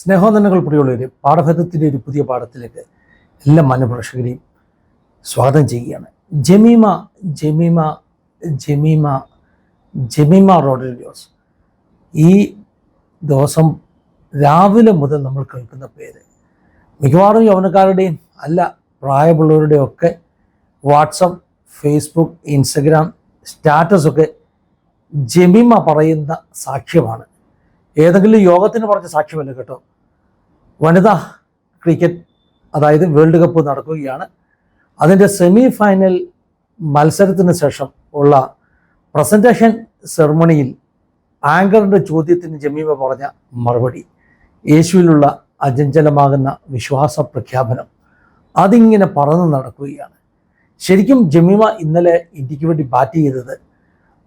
സ്നേഹോദനങ്ങൾ പ്രിയമുള്ളവർ പാഠഭേദത്തിന്റെ ഒരു പുതിയ പാഠത്തിലേക്ക് എല്ലാ മാന്യപ്രേക്ഷകരെയും സ്വാഗതം ചെയ്യുകയാണ്. ജമീമ ജമീമ ജമീമ ജമീമ റോഡ്രിഗോസ്. ഈ ദിവസം രാവിലെ മുതൽ നമ്മൾ കേൾക്കുന്ന പേര് മിക്കവാറും യൗവനക്കാരുടെയും അല്ല പ്രായമുള്ളവരുടെയും ഒക്കെ വാട്സപ്പ് ഫേസ്ബുക്ക് ഇൻസ്റ്റഗ്രാം സ്റ്റാറ്റസൊക്കെ ജമീമ പറയുന്ന സാക്ഷ്യമാണ്. ഏതെങ്കിലും യോഗത്തിന് പറഞ്ഞ സാക്ഷ്യമല്ല കേട്ടോ? വനിതാ ക്രിക്കറ്റ് അതായത് വേൾഡ് കപ്പ് നടക്കുകയാണ്. അതിന്റെ സെമി ഫൈനൽ മത്സരത്തിന് ശേഷം ഉള്ള പ്രസന്റേഷൻ സെറമണിയിൽ ആങ്കറിന്റെ ചോദ്യത്തിന് ജമീമ പറഞ്ഞ മറുപടി. യേശുവിലുള്ള അജഞ്ചലമാകുന്ന വിശ്വാസ പ്രഖ്യാപനം. അതിങ്ങനെ പറന്ന് നടക്കുകയാണ്. ശരിക്കും ജമീമ ഇന്നലെ ഇന്ത്യയ്ക്ക് വേണ്ടി ബാറ്റ് ചെയ്തത്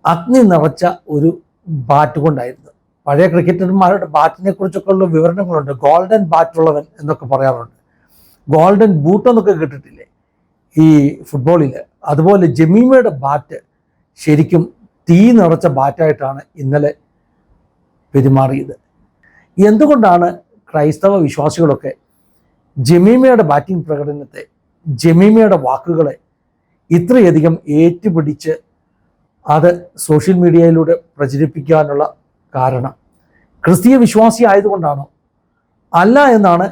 അഗ്നി നിറച്ച ഒരു ബാറ്റ് കൊണ്ടായിരുന്നു. പഴയ ക്രിക്കറ്റർമാരുടെ ബാറ്റിനെ കുറിച്ചൊക്കെ ഉള്ള വിവരണങ്ങളുണ്ട്. ഗോൾഡൻ ബാറ്റുള്ളവൻ എന്നൊക്കെ പറയാറുണ്ട്. ഗോൾഡൻ ബൂട്ട് എന്നൊക്കെ കിട്ടിട്ടില്ലേ? ഈ ഫുട്ബോളിൽ അതുപോലെ ജമീമയുടെ ബാറ്റ് ശരിക്കും തീ നിറച്ച ബാറ്റായിട്ടാണ് ഇന്നലെ പെരുമാറിയത്. എന്തുകൊണ്ടാണ് ക്രൈസ്തവ വിശ്വാസികളൊക്കെ ജമീമയുടെ ബാറ്റിംഗ് പ്രകടനത്തെ ജമീമയുടെ വാക്കുകളെ ഇത്രയധികം ഏറ്റുപിടിച്ച് അത് സോഷ്യൽ മീഡിയയിലൂടെ പ്രചരിപ്പിക്കാനുള്ള കാരണം. ക്രിസ്തീയ വിശ്വാസി ആയതുകൊണ്ടാണോ? അല്ല എന്നാണ്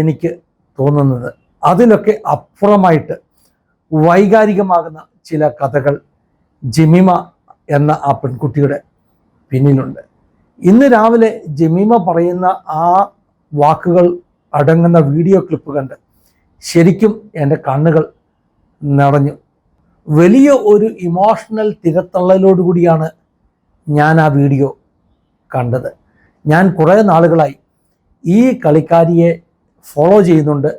എനിക്ക് തോന്നുന്നത്. അതിലൊക്കെ അപ്പുറമായിട്ട് വൈകാരികമാകുന്ന ചില കഥകൾ ജമീമ എന്ന ആ പെൺകുട്ടിയുടെ പിന്നിലുണ്ട്. ഇന്ന് രാവിലെ ജമീമ പറയുന്ന ആ വാക്കുകൾ അടങ്ങുന്ന വീഡിയോ ക്ലിപ്പ് കണ്ട് ശരിക്കും എന്റെ കണ്ണുകൾ നിറഞ്ഞു. വലിയ ഒരു ഇമോഷണൽ തിരത്തള്ളലോടുകൂടിയാണ് ഞാൻ ആ വീഡിയോ കണ്ടത്. ഞാൻ കുറേ നാളുകളായി ഈ കളിക്കാരിയെ ഫോളോ ചെയ്യുന്നുണ്ട്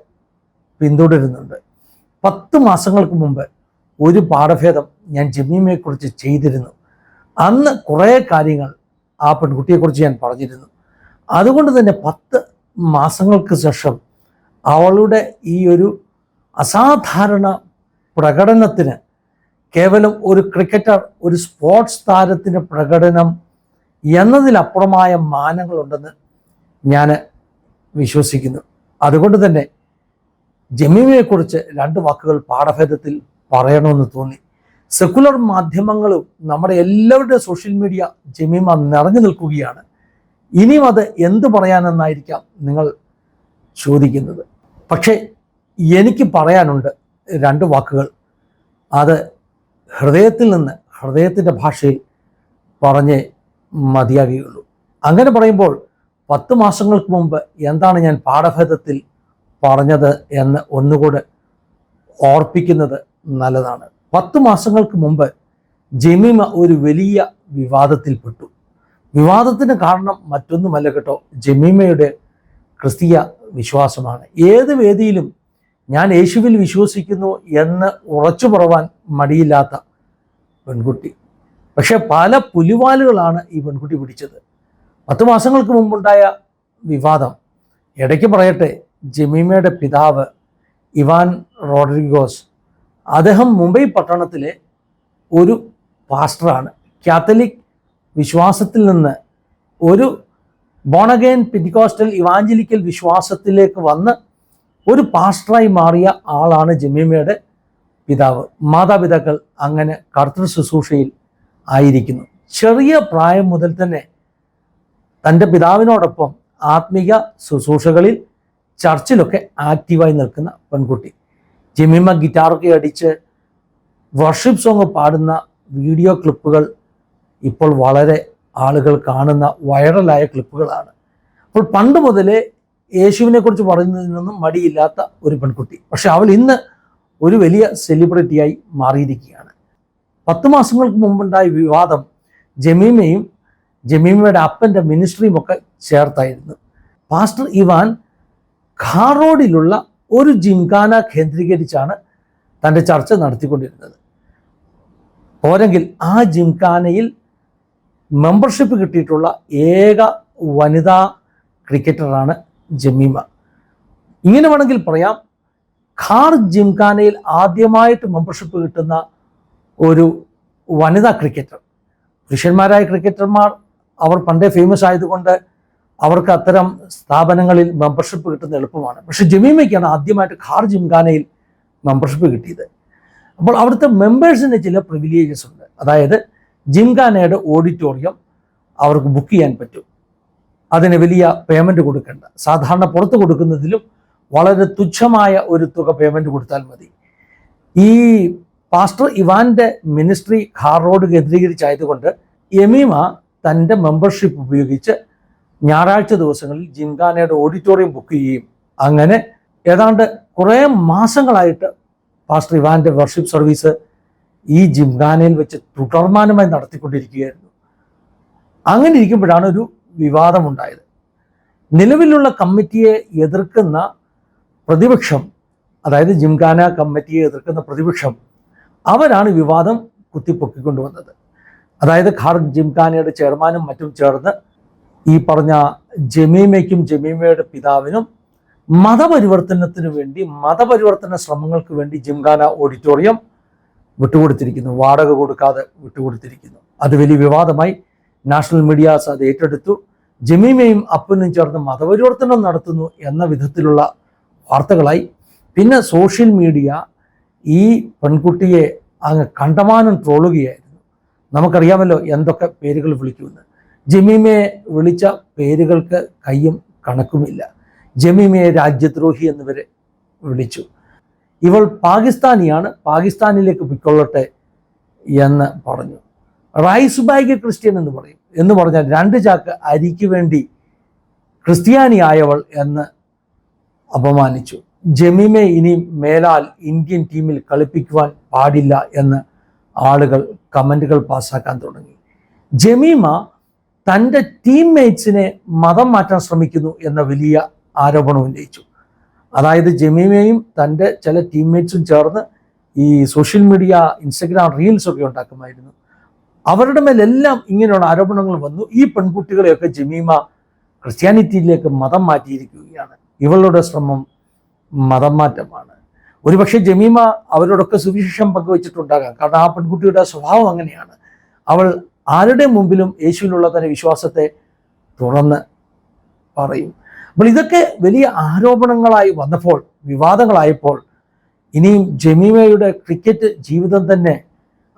പിന്തുടരുന്നുണ്ട്. പത്ത് മാസങ്ങൾക്ക് മുമ്പ് ഒരു പാഠഭേദം ഞാൻ ജമീമയെക്കുറിച്ച് ചെയ്തിരുന്നു. അന്ന് കുറേ കാര്യങ്ങൾ ആ പെൺകുട്ടിയെക്കുറിച്ച് ഞാൻ പറഞ്ഞിരുന്നു. അതുകൊണ്ട് തന്നെ പത്ത് മാസങ്ങൾക്ക് ശേഷം അവളുടെ ഈ ഒരു അസാധാരണ പ്രകടനത്തിന് കേവലം ഒരു ക്രിക്കറ്റർ ഒരു സ്പോർട്സ് താരത്തിന്റെ പ്രകടനം എന്നതിലപ്പുറമായ മാനങ്ങളുണ്ടെന്ന് ഞാൻ വിശ്വസിക്കുന്നു. അതുകൊണ്ട് തന്നെ ജമീമയെക്കുറിച്ച് രണ്ട് വാക്കുകൾ പാഠഭേദത്തിൽ പറയണമെന്ന് തോന്നി. സെക്കുലർ മാധ്യമങ്ങളും നമ്മുടെ എല്ലാവരുടെ സോഷ്യൽ മീഡിയ ജമീമ നിറഞ്ഞു നിൽക്കുകയാണ്. ഇനിയും അത് എന്ത് പറയാനെന്നായിരിക്കാം നിങ്ങൾ ചോദിക്കുന്നത്. പക്ഷേ എനിക്ക് പറയാനുണ്ട് രണ്ട് വാക്കുകൾ. അത് ഹൃദയത്തിൽ നിന്ന് ഹൃദയത്തിന്റെ ഭാഷയിൽ പറഞ്ഞേ മതിയാകുകയുള്ളൂ. അങ്ങനെ പറയുമ്പോൾ പത്ത് മാസങ്ങൾക്ക് മുമ്പ് എന്താണ് ഞാൻ പാഠഭേദത്തിൽ പറഞ്ഞത് എന്ന് ഒന്നുകൂടെ ഓർപ്പിക്കുന്നത് നല്ലതാണ്. പത്ത് മാസങ്ങൾക്ക് മുമ്പ് ജമീമ ഒരു വലിയ വിവാദത്തിൽപ്പെട്ടു. വിവാദത്തിന് കാരണം മറ്റൊന്നുമല്ല കേട്ടോ. ജമീമയുടെ ക്രിസ്തീയ വിശ്വാസമാണ്. ഏത് വേദിയിലും ഞാൻ യേശുവിൽ വിശ്വസിക്കുന്നു എന്ന് ഉറച്ചു പറവാൻ മടിയില്ലാത്ത പെൺകുട്ടി. പക്ഷെ പല പുലിവാലുകളാണ് ഈ പെൺകുട്ടി പിടിച്ചത്. പത്ത് മാസങ്ങൾക്ക് മുമ്പുണ്ടായ വിവാദം. ഇടയ്ക്ക് പറയട്ടെ ജമീമയുടെ പിതാവ് ഇവാൻ റോഡ്രിഗോസ് അദ്ദേഹം മുംബൈ പട്ടണത്തിലെ ഒരു പാസ്റ്ററാണ്. കാത്തലിക് വിശ്വാസത്തിൽ നിന്ന് ഒരു ബോണഗെയിൻ പിറ്റിക്കോസ്റ്റൽ ഇവാഞ്ചലിക്കൽ വിശ്വാസത്തിലേക്ക് വന്ന് ഒരു പാസ്റ്ററായി മാറിയ ആളാണ് ജമീമയുടെ പിതാവ്. മാതാപിതാക്കൾ അങ്ങനെ കർത്തൃ ശുശ്രൂഷയിൽ ആയിരിക്കുന്നു. ചെറിയ പ്രായം മുതൽ തന്നെ തന്റെ പിതാവിനോടൊപ്പം ആത്മീക ശുശ്രൂഷകളിൽ ചർച്ചിലൊക്കെ ആക്റ്റീവായി നിൽക്കുന്ന പെൺകുട്ടി. ജമീമ ഗിറ്റാറൊക്കെ അടിച്ച് വർഷിപ്പ് സോങ് പാടുന്ന വീഡിയോ ക്ലിപ്പുകൾ ഇപ്പോൾ വളരെ ആളുകൾ കാണുന്ന വൈറലായ ക്ലിപ്പുകളാണ്. അപ്പോൾ പണ്ട് മുതലേ യേശുവിനെ കുറിച്ച് പറയുന്നതിനൊന്നും മടിയില്ലാത്ത ഒരു പെൺകുട്ടി. പക്ഷെ അവൾ ഇന്ന് ഒരു വലിയ സെലിബ്രിറ്റിയായി മാറിയിരിക്കുകയാണ്. പത്ത് മാസങ്ങൾക്ക് മുമ്പുണ്ടായ വിവാദം ജമീമയും ജമീമയുടെ അപ്പന്റെ മിനിസ്ട്രിയും ഒക്കെ ചേർത്തായിരുന്നു. പാസ്റ്റർ ഇവാൻ ഖാർ റോഡിലുള്ള ഒരു ജിംഖാന കേന്ദ്രീകരിച്ചാണ് തന്റെ ചർച്ച നടത്തിക്കൊണ്ടിരുന്നത്. പോരെങ്കിൽ ആ ജിംഖാനയിൽ മെമ്പർഷിപ്പ് കിട്ടിയിട്ടുള്ള ഏക വനിതാ ക്രിക്കറ്ററാണ് ജമീമ. ഇങ്ങനെ വേണമെങ്കിൽ പറയാം ഖാർ ജിംഖാനയിൽ ആദ്യമായിട്ട് മെമ്പർഷിപ്പ് കിട്ടുന്ന ഒരു വനിതാ ക്രിക്കറ്റർ. പുരുഷന്മാരായ ക്രിക്കറ്റർമാർ അവർ പണ്ടേ ഫേമസ് ആയതുകൊണ്ട് അവർക്ക് അത്തരം സ്ഥാപനങ്ങളിൽ മെമ്പർഷിപ്പ് കിട്ടുന്ന എളുപ്പമാണ്. പക്ഷെ ജമീമയ്ക്കാണ് ആദ്യമായിട്ട് ഖാർ ജിംഖാനയിൽ മെമ്പർഷിപ്പ് കിട്ടിയത്. അപ്പോൾ അവിടുത്തെ മെമ്പേഴ്സിന് ചില പ്രിവിലേജസ് ഉണ്ട്. അതായത് ജിംഖാനയുടെ ഓഡിറ്റോറിയം അവർക്ക് ബുക്ക് ചെയ്യാൻ പറ്റും. അതിന് വലിയ പേയ്മെന്റ് കൊടുക്കേണ്ട. സാധാരണ പുറത്ത് കൊടുക്കുന്നതിലും വളരെ തുച്ഛമായ ഒരു തുക പേയ്മെന്റ് കൊടുത്താൽ മതി. ഈ പാസ്റ്റർ ഇവാന്റെ മിനിസ്ട്രി ഹാർ റോഡ് കേന്ദ്രീകരിച്ചായതുകൊണ്ട് യമീമ തന്റെ മെമ്പർഷിപ്പ് ഉപയോഗിച്ച് ഞായറാഴ്ച ദിവസങ്ങളിൽ ജിംഖാനയുടെ ഓഡിറ്റോറിയം ബുക്ക് ചെയ്യുകയും അങ്ങനെ ഏതാണ്ട് കുറേ മാസങ്ങളായിട്ട് പാസ്റ്റർ ഇവാന്റെ വർഷിപ്പ് സർവീസ് ഈ ജിംഖാനയിൽ വെച്ച് തുടർമാനമായി നടത്തിക്കൊണ്ടിരിക്കുകയായിരുന്നു. അങ്ങനെ ഇരിക്കുമ്പോഴാണ് ഒരു വിവാദമുണ്ടായത്. നിലവിലുള്ള കമ്മിറ്റിയെ എതിർക്കുന്ന പ്രതിപക്ഷം അതായത് ജിംഖാന കമ്മിറ്റിയെ എതിർക്കുന്ന പ്രതിപക്ഷം അവരാണ് വിവാദം കുത്തിപ്പൊക്കിക്കൊണ്ടുവന്നത്. അതായത് ഖാർ ജിംഖാനയുടെ ചെയർമാനും മറ്റും ചേർന്ന് ഈ പറഞ്ഞ ജമീമയ്ക്കും ജമീമയുടെ പിതാവിനും മതപരിവർത്തനത്തിന് വേണ്ടി മതപരിവർത്തന ശ്രമങ്ങൾക്ക് വേണ്ടി ജിംഖാന ഓഡിറ്റോറിയം വിട്ടുകൊടുത്തിരിക്കുന്നു. വാടക കൊടുക്കാതെ വിട്ടുകൊടുത്തിരിക്കുന്നു. അത് വലിയ വിവാദമായി നാഷണൽ മീഡിയാസ് അത് ഏറ്റെടുത്തു. ജമീമയും അപ്പനും ചേർന്ന് മതപരിവർത്തനം നടത്തുന്നു എന്ന വിധത്തിലുള്ള വാർത്തകളായി. പിന്നെ സോഷ്യൽ മീഡിയ ഈ പെൺകുട്ടിയെ അങ്ങ് കണ്ടമാനം ട്രോളുകയായിരുന്നു. നമുക്കറിയാമല്ലോ എന്തൊക്കെ പേരുകൾ വിളിക്കുമെന്ന്. ജമീമയെ വിളിച്ച പേരുകൾക്ക് കയ്യും കണക്കുമില്ല. ജമീമയെ രാജ്യദ്രോഹി എന്നിവരെ വിളിച്ചു. ഇവൾ പാകിസ്ഥാനിയാണ് പാകിസ്ഥാനിലേക്ക് പൊയ്ക്കൊള്ളട്ടെ എന്ന് പറഞ്ഞു. റൈസ് ബാഗ് ക്രിസ്ത്യൻ എന്ന് പറയും. എന്ന് പറഞ്ഞാൽ രണ്ട് ചാക്ക് അരിക്ക് വേണ്ടി ക്രിസ്ത്യാനിയായവൾ എന്ന് അപമാനിച്ചു. ജമീമെ ഇനി മേലാൽ ഇന്ത്യൻ ടീമിൽ കളിപ്പിക്കുവാൻ പാടില്ല എന്ന് ആളുകൾ കമന്റുകൾ പാസ്സാക്കാൻ തുടങ്ങി. ജമീമ തന്റെ ടീംമേറ്റ്സിനെ മതം മാറ്റാൻ ശ്രമിക്കുന്നു എന്ന വലിയ ആരോപണം ഉന്നയിച്ചു. അതായത് ജമീമയും തന്റെ ചില ടീംമേറ്റ്സും ചേർന്ന് ഈ സോഷ്യൽ മീഡിയ ഇൻസ്റ്റഗ്രാം റീൽസ് ഒക്കെ ഉണ്ടാക്കുമായിരുന്നു. അവരുടെ മേലെല്ലാം ഇങ്ങനെയുള്ള ആരോപണങ്ങൾ വന്നു. ഈ പെൺകുട്ടികളെയൊക്കെ ജമീമ ക്രിസ്ത്യാനിറ്റിയിലേക്ക് മതം മാറ്റിയിരിക്കുകയാണ്. ഇവളുടെ ശ്രമം മതം മാറ്റമാണ് ഒരുപക്ഷെ ജമീമ അവരോടൊക്കെ സുവിശേഷം പങ്കുവച്ചിട്ടുണ്ടാകാം. കാരണം ആ പെൺകുട്ടിയുടെ സ്വഭാവം അങ്ങനെയാണ്. അവൾ ആരുടെ മുമ്പിലും യേശുവിനുള്ള തന്റെ വിശ്വാസത്തെ തുറന്ന് പറയും. അപ്പോൾ ഇതൊക്കെ വലിയ ആരോപണങ്ങളായി വന്നപ്പോൾ വിവാദങ്ങളായപ്പോൾ ഇനിയും ജമീമയുടെ ക്രിക്കറ്റ് ജീവിതം തന്നെ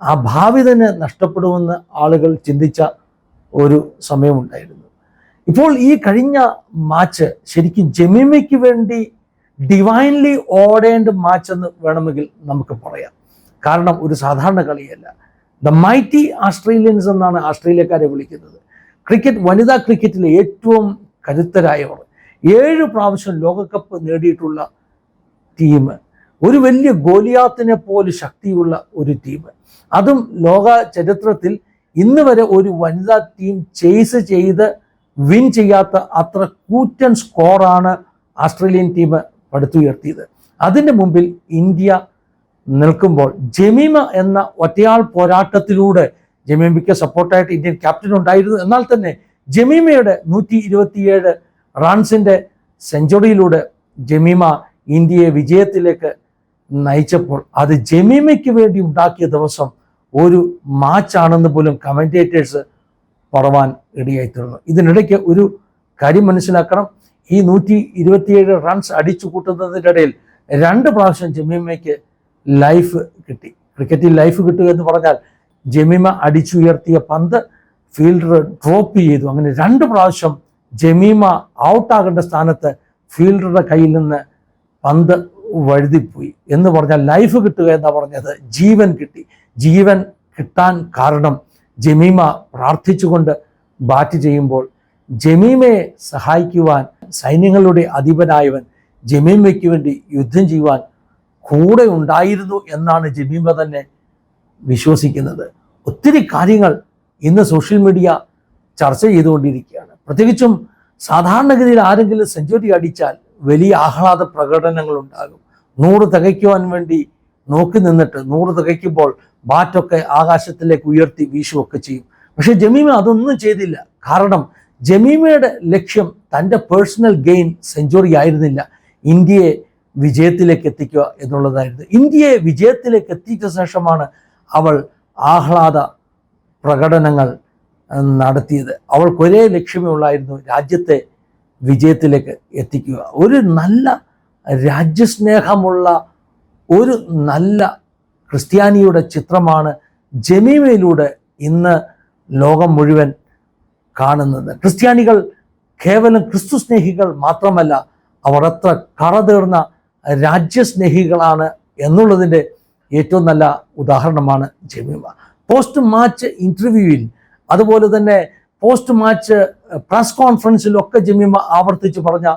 ആ ഭാവി തന്നെ നഷ്ടപ്പെടുമെന്ന് ആളുകൾ ചിന്തിച്ച ഒരു സമയമുണ്ടായിരുന്നു. ഇപ്പോൾ ഈ കഴിഞ്ഞ മാച്ച് ശരിക്കും ജമീമയ്ക്ക് വേണ്ടി ഡിവൈൻലി ഓർഡേൻഡ് മാച്ച് എന്ന് വേണമെങ്കിൽ നമുക്ക് പറയാം. കാരണം ഒരു സാധാരണ കളിയല്ല. ദ മൈറ്റി ആസ്ട്രേലിയൻസ് എന്നാണ് ആസ്ട്രേലിയക്കാരെ വിളിക്കുന്നത്. ക്രിക്കറ്റ് വനിതാ ക്രിക്കറ്റിലെ ഏറ്റവും കരുത്തരായവർ. ഏഴ് പ്രാവശ്യം ലോകകപ്പ് നേടിയിട്ടുള്ള ടീം ഒരു വലിയ ഗോലിയാത്തിനെ പോലെ ശക്തിയുള്ള ഒരു ടീം അതും ലോക ചരിത്രത്തിൽ ഇന്ന് വരെ ഒരു വനിതാ ടീം ചേസ് ചെയ്ത് വിൻ ചെയ്യാത്ത അത്ര കൂറ്റൻ സ്കോറാണ് ആസ്ട്രേലിയൻ ടീം പടുത്തുയർത്തിയത്. അതിന്റെ മുമ്പിൽ ഇന്ത്യ നിൽക്കുമ്പോൾ ജമീമ എന്ന ഒറ്റയാൾ പോരാട്ടത്തിലൂടെ ജമീമയ്ക്ക് സപ്പോർട്ടായിട്ട് ഇന്ത്യൻ ക്യാപ്റ്റൻ ഉണ്ടായിരുന്നു. എന്നാൽ തന്നെ ജമീമയുടെ നൂറ്റി ഇരുപത്തിയേഴ് റൺസിന്റെ സെഞ്ചുറിയിലൂടെ ജമീമ ഇന്ത്യയെ വിജയത്തിലേക്ക് നയിച്ചപ്പോൾ അത് ജമീമയ്ക്ക് വേണ്ടി ഉണ്ടാക്കിയ ദിവസം ഒരു മാച്ചാണെന്ന് പോലും കമന്റേറ്റേഴ്സ് പറവാൻ ഇടയായി ഇതിനിടയ്ക്ക് ഒരു കാര്യം മനസ്സിലാക്കണം. ഈ നൂറ്റി ഇരുപത്തിയേഴ് റൺസ് അടിച്ചു കൂട്ടുന്നതിന്റെ ഇടയിൽ രണ്ട് പ്രാവശ്യം ജമീമയ്ക്ക് ലൈഫ് കിട്ടി. ക്രിക്കറ്റിൽ ലൈഫ് കിട്ടുക എന്ന് പറഞ്ഞാൽ ജമീമ അടിച്ചുയർത്തിയ പന്ത് ഫീൽഡർ ഡ്രോപ്പ് ചെയ്തു. അങ്ങനെ രണ്ട് പ്രാവശ്യം ജമീമ ഔട്ടാകേണ്ട സ്ഥാനത്ത് ഫീൽഡറുടെ കയ്യിൽ നിന്ന് പന്ത് വഴുതിപ്പോയി. എന്ന് പറഞ്ഞാൽ ലൈഫ് കിട്ടുക എന്ന് പറഞ്ഞത് ജീവൻ കിട്ടി. ജീവൻ കിട്ടാൻ കാരണം ജമീമ പ്രാർത്ഥിച്ചുകൊണ്ട് ബാറ്റ് ചെയ്യുമ്പോൾ ജമീമയെ സഹായിക്കുവാൻ സൈന്യങ്ങളുടെ അധിപനായവൻ ജമീമയ്ക്ക് വേണ്ടി യുദ്ധം ചെയ്യുവാൻ കൂടെ ഉണ്ടായിരുന്നു എന്നാണ് ജമീമ തന്നെ വിശ്വസിക്കുന്നത്. ഒത്തിരി കാര്യങ്ങൾ ഇന്ന് സോഷ്യൽ മീഡിയ ചർച്ച ചെയ്തുകൊണ്ടിരിക്കുകയാണ്. പ്രത്യേകിച്ചും സാധാരണഗതിയിൽ ആരെങ്കിലും സെഞ്ചുറി അടിച്ചാൽ വലിയ ആഹ്ലാദ പ്രകടനങ്ങൾ ഉണ്ടാകും. നൂറ് തികയ്ക്കുവാൻ വേണ്ടി നോക്കി നിന്നിട്ട് നൂറ് തികയ്ക്കുമ്പോൾ ബാറ്റൊക്കെ ആകാശത്തിലേക്ക് ഉയർത്തി വീശുകയൊക്കെ ചെയ്യും. പക്ഷേ ജമീമ അതൊന്നും ചെയ്തില്ല. കാരണം ജമീമയുടെ ലക്ഷ്യം തന്റെ പേഴ്സണൽ ഗെയിൻ സെഞ്ചുറി ആയിരുന്നില്ല. ഇന്ത്യയെ വിജയത്തിലേക്ക് എത്തിക്കുക എന്നുള്ളതായിരുന്നു. ഇന്ത്യയെ വിജയത്തിലേക്ക് എത്തിച്ച ശേഷമാണ് അവൾ ആഹ്ലാദ പ്രകടനങ്ങൾ നടത്തിയത്. അവൾക്ക് ഒരേ ലക്ഷ്യമേ ഉള്ളായിരുന്നു രാജ്യത്തെ വിജയത്തിലേക്ക് എത്തിക്കുക. ഒരു നല്ല രാജ്യസ്നേഹമുള്ള ഒരു നല്ല ക്രിസ്ത്യാനിയുടെ ചിത്രമാണ് ജമീമയിലൂടെ ഇന്ന് ലോകം മുഴുവൻ കാണുന്നത്. ക്രിസ്ത്യാനികൾ കേവലം ക്രിസ്തു സ്നേഹികൾ മാത്രമല്ല അവർ എത്ര കറതീർന്ന രാജ്യസ്നേഹികളാണ് എന്നുള്ളതിന്റെ ഏറ്റവും നല്ല ഉദാഹരണമാണ് ജമീമ. പോസ്റ്റ് മാച്ച് ഇന്റർവ്യൂവിൽ അതുപോലെ തന്നെ പോസ്റ്റ് മാച്ച് പ്രസ് കോൺഫറൻസിലൊക്കെ ജമീമ ആവർത്തിച്ച് പറഞ്ഞ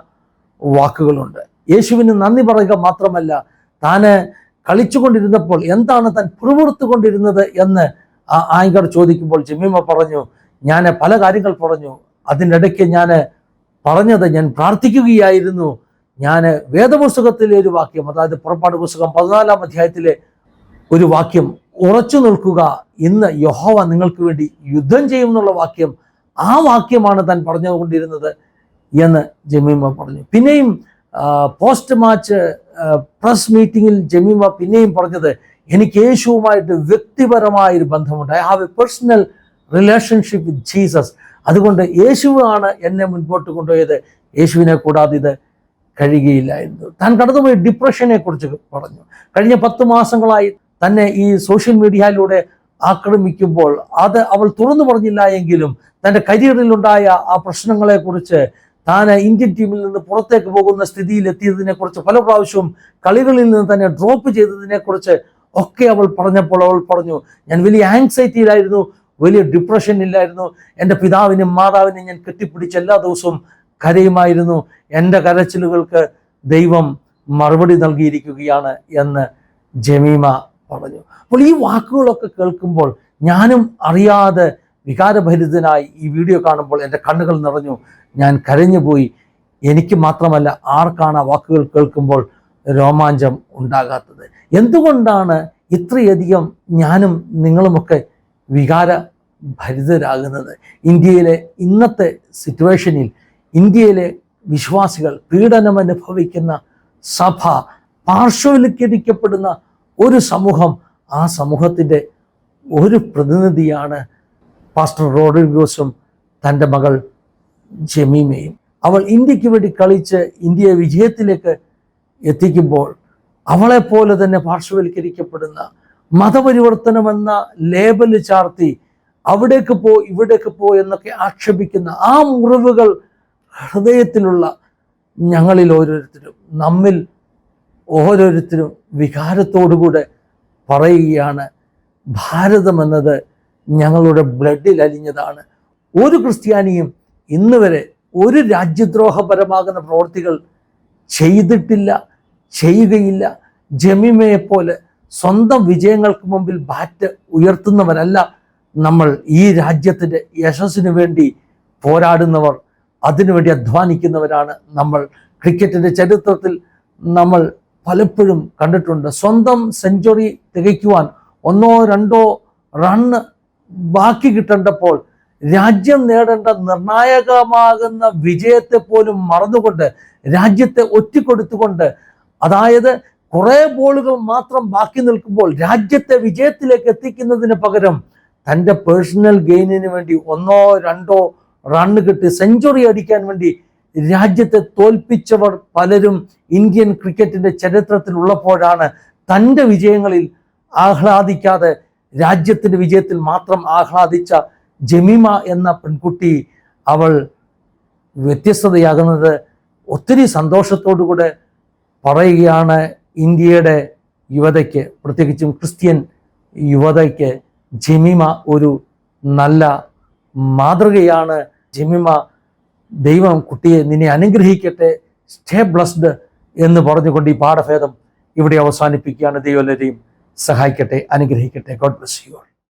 വാക്കുകളുണ്ട്. യേശുവിന് നന്ദി പറയുക മാത്രമല്ല താന് കളിച്ചുകൊണ്ടിരുന്നപ്പോൾ എന്താണ് താൻ പിറുപിറുത്തുകൊണ്ടിരുന്നത് എന്ന് ആ ആങ്കർ ചോദിക്കുമ്പോൾ ജമീമ പറഞ്ഞു ഞാൻ പല കാര്യങ്ങൾ പറഞ്ഞു. അതിനിടയ്ക്ക് ഞാൻ പറഞ്ഞത് ഞാൻ പ്രാർത്ഥിക്കുകയായിരുന്നു. ഞാൻ വേദപുസ്തകത്തിലെ ഒരു വാക്യം അതായത് പുറപ്പാട് പുസ്തകം പതിനാലാം അധ്യായത്തിലെ ഒരു വാക്യം ഉറച്ചു നിൽക്കുക. ഇന്ന് യഹോവ നിങ്ങൾക്ക് വേണ്ടി യുദ്ധം ചെയ്യും എന്നുള്ള വാക്യം ആ വാക്യമാണ് താൻ പറഞ്ഞുകൊണ്ടിരുന്നത് എന്ന് ജമീമ പറഞ്ഞു. പിന്നെയും പോസ്റ്റ് മാച്ച് പ്രസ് മീറ്റിങ്ങിൽ ജമീമ പിന്നെയും പറഞ്ഞത് എനിക്ക് യേശുവുമായിട്ട് വ്യക്തിപരമായ ഒരു ബന്ധമുണ്ട്. I have a personal relationship with Jesus അതുകൊണ്ട് യേശുവാണ് എന്നെ മുൻപോട്ട് കൊണ്ടുപോയത്. യേശുവിനെ കൂടാതെ ഇത് കഴിയുകയില്ലായിരുന്നു താൻ കടന്നുപോയ ഡിപ്രഷനെ കുറിച്ച് പറഞ്ഞു. കഴിഞ്ഞ പത്ത് മാസങ്ങളായി തന്നെ ഈ സോഷ്യൽ മീഡിയയിലൂടെ ആക്രമിക്കുമ്പോൾ അത് അവൾ തുറന്നു പറഞ്ഞില്ല എങ്കിലും തന്റെ കരിയറിലുണ്ടായ ആ പ്രശ്നങ്ങളെക്കുറിച്ച് താൻ ഇന്ത്യൻ ടീമിൽ നിന്ന് പുറത്തേക്ക് പോകുന്ന സ്ഥിതിയിൽ എത്തിയതിനെക്കുറിച്ച് പല പ്രാവശ്യവും കളികളിൽ നിന്ന് തന്നെ ഡ്രോപ്പ് ചെയ്തതിനെക്കുറിച്ച് ഒക്കെ അവൾ പറഞ്ഞപ്പോൾ അവൾ പറഞ്ഞു ഞാൻ വലിയ ആങ്സൈറ്റിയിലായിരുന്നു വലിയ ഡിപ്രഷൻ ഇല്ലായിരുന്നു. എന്റെ പിതാവിനും മാതാവിനും ഞാൻ കെട്ടിപ്പിടിച്ച് എല്ലാ ദിവസവും കരയുമായിരുന്നു. എന്റെ കരച്ചിലുകൾക്ക് ദൈവം മറുപടി നൽകിയിരിക്കുകയാണ് എന്ന് ജമീമ പറഞ്ഞു. അപ്പോൾ ഈ വാക്കുകളൊക്കെ കേൾക്കുമ്പോൾ ഞാനും അറിയാതെ വികാരഭരിതനായി ഈ വീഡിയോ കാണുമ്പോൾ എന്റെ കണ്ണുകൾ നിറഞ്ഞു. ഞാൻ കരഞ്ഞുപോയി. എനിക്ക് മാത്രമല്ല ആർക്കാണ് ആ വാക്കുകൾ കേൾക്കുമ്പോൾ രോമാഞ്ചം ഉണ്ടാകാത്തത്? എന്തുകൊണ്ടാണ് ഇത്രയധികം ഞാനും നിങ്ങളുമൊക്കെ വികാര ഭരിതരാകുന്നത് ഇന്ത്യയിലെ ഇന്നത്തെ സിറ്റുവേഷനിൽ ഇന്ത്യയിലെ വിശ്വാസികൾ പീഡനം അനുഭവിക്കുന്ന സഭ പാർശ്വവൽക്കരിക്കപ്പെടുന്ന ഒരു സമൂഹം ആ സമൂഹത്തിന്റെ ഒരു പ്രതിനിധിയാണ് പാസ്റ്റർ റോഡ്രിഗോസും തന്റെ മകൾ ജമീമയും. അവൾ ഇന്ത്യയ്ക്ക് വേണ്ടി കളിച്ച് ഇന്ത്യയെ വിജയത്തിലേക്ക് എത്തിക്കുമ്പോൾ അവളെപ്പോലെ തന്നെ പാർശ്വവൽക്കരിക്കപ്പെടുന്ന മതപരിവർത്തനമെന്ന ലേബൽ ചാർത്തി അവിടേക്ക് പോ ഇവിടേക്ക് പോ എന്നൊക്കെ ആക്ഷേപിക്കുന്ന ആ മുറിവുകൾ ഹൃദയത്തിലുള്ള ഞങ്ങളിൽ ഓരോരുത്തരും നമ്മിൽ ഓരോരുത്തരും വികാരത്തോടുകൂടെ പറയുകയാണ് ഭാരതം എന്നത് ഞങ്ങളുടെ ബ്ലഡിൽ അലിഞ്ഞതാണ്. ഒരു ക്രിസ്ത്യാനിയും ഇന്ന് വരെ ഒരു രാജ്യദ്രോഹപരമാകുന്ന പ്രവൃത്തികൾ ചെയ്തിട്ടില്ല ചെയ്യുകയില്ല. ജമിമയെ പോലെ സ്വന്തം വിജയങ്ങൾക്ക് മുമ്പിൽ ബാറ്റ് ഉയർത്തുന്നവരല്ല നമ്മൾ. ഈ രാജ്യത്തിന്റെ യശസ്സിനു വേണ്ടി പോരാടുന്നവർ അതിനുവേണ്ടി അധ്വാനിക്കുന്നവരാണ് നമ്മൾ. ക്രിക്കറ്റിന്റെ ചരിത്രത്തിൽ നമ്മൾ പലപ്പോഴും കണ്ടിട്ടുണ്ട്. സ്വന്തം സെഞ്ചുറി തികയ്ക്കുവാൻ ഒന്നോ രണ്ടോ റണ്ണ് ബാക്കി കിട്ടേണ്ടപ്പോൾ രാജ്യം നേടേണ്ട നിർണായകമാകുന്ന വിജയത്തെ പോലും മറന്നുകൊണ്ട് രാജ്യത്തെ ഒറ്റിക്കൊടുത്തുകൊണ്ട് അതായത് കുറേ ബോളുകൾ മാത്രം ബാക്കി നിൽക്കുമ്പോൾ രാജ്യത്തെ വിജയത്തിലേക്ക് എത്തിക്കുന്നതിന് പകരം തന്റെ പേഴ്സണൽ ഗെയിനിന് വേണ്ടി ഒന്നോ രണ്ടോ റണ്ണ് കിട്ടി സെഞ്ചുറി അടിക്കാൻ വേണ്ടി രാജ്യത്തെ തോൽപ്പിച്ചവർ പലരും ഇന്ത്യൻ ക്രിക്കറ്റിന്റെ ചരിത്രത്തിൽ ഉള്ളപ്പോഴാണ് തന്റെ വിജയങ്ങളിൽ ആഹ്ലാദിക്കാതെ രാജ്യത്തിന്റെ വിജയത്തിൽ മാത്രം ആഹ്ലാദിച്ച ജമീമ എന്ന പെൺകുട്ടി അവൾ വ്യത്യസ്തതയാകുന്നത് ഒത്തിരി സന്തോഷത്തോടു കൂടെ പറയുകയാണ് ഇന്ത്യയുടെ യുവതയ്ക്ക് പ്രത്യേകിച്ചും ക്രിസ്ത്യൻ യുവതയ്ക്ക് ജമിമ ഒരു നല്ല മാതൃകയാണ്. ജമിമ ദൈവം കുട്ടിയെ നിന്നെ അനുഗ്രഹിക്കട്ടെ സ്റ്റേ ബ്ലസ്ഡ് എന്ന് പറഞ്ഞുകൊണ്ട് ഈ പാഠഭേദം ഇവിടെ അവസാനിപ്പിക്കുകയാണ്. ദൈവം എല്ലാവരെയും സഹായിക്കട്ടെ അനുഗ്രഹിക്കട്ടെ. God bless you all